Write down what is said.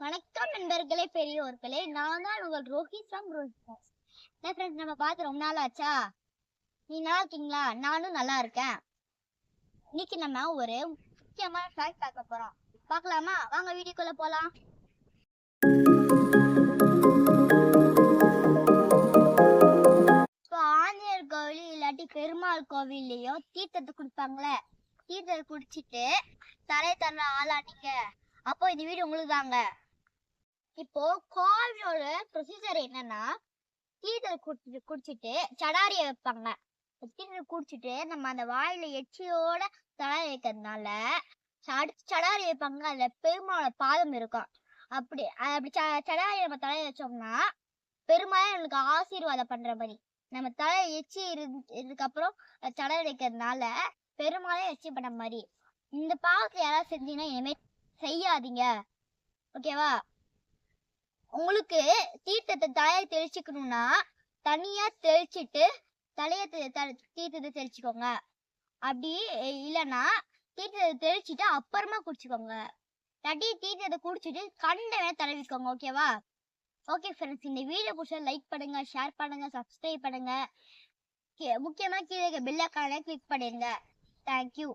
வணக்கம் நண்பர்களே பெரியோர்களே. நான் தான் உங்கள் ரோஹித் ஃப்ரம் ரோஹித் ஃப்ரெண்ட்ஸ் நம்ம பார்த்து ரொம்ப நாள் ஆச்சா? நீ நல்லா இருக்கீங்களா? நானும் நல்லா இருக்கேன். இன்னைக்கு நம்ம ஒரு முக்கியமான ஃபேக்ட் பார்க்க போறோம். பார்க்கலாமா? வாங்க வீடியோக்குள்ள போலாம். இப்போ ஆஞ்சநேயர் கோவில் இல்லாட்டி பெருமாள் கோவில்லையும் தீர்த்தத்தை குடிப்பாங்களே? தீர்த்தத்தை குடிச்சிட்டு தரை தர ஆளாட்டிங்க அப்போ இந்த வீடு உங்களுக்கு தாங்க இப்போ கோவிலோட ப்ரொசீஜர் என்னன்னா தீர்த்தத்தை குடிச்சு குடிச்சிட்டு சடாரிய வைப்பாங்க. தீர்த்தத்தை குடிச்சிட்டு நம்ம அந்த வாயில எச்சியோட தலை வைக்கிறதுனால அடுத்து சடாரி வைப்பாங்க. அதுல பெருமாளோட பாதம் இருக்கும். அப்படி அப்படி ச- சடாரி நம்ம தலையை வச்சோம்னா பெருமாள் நம்மளுக்கு ஆசீர்வாதம் பண்ற மாதிரி. நம்ம தலை எச்சி இருந்ததுக்கு அப்புறம் சடை வைக்கிறதுனால பெருமாளே எச்சி பண்ண மாதிரி. இந்த பாவத்தை யாராவது செஞ்சீங்கன்னா இனிமே செய்யாதீங்க. ஓகேவா? உங்களுக்கு தீர்த்தத்தை தலையை தெளிச்சுக்கணும்னா தனியா தெளிச்சிட்டு தலையை தீர்த்தத்தை தெளிச்சுக்கோங்க. அப்படி இல்லைன்னா தீர்த்தத்தை தெளிச்சிட்டு அப்புறமா குடிச்சுக்கோங்க. தட்டி தீர்த்தத்தை குடிச்சிட்டு கண்ட வேணா தடவிக்கோங்க ஓகேவா ஓகே ஃப்ரெண்ட்ஸ் இந்த வீடியோ பிடிச்சா லைக் பண்ணுங்க ஷேர் பண்ணுங்க சப்ஸ்கிரைப் பண்ணுங்க. முக்கியமாக கீழே பெல் ஐக்கானை கிளிக் பண்ணிடுங்க தேங்க்யூ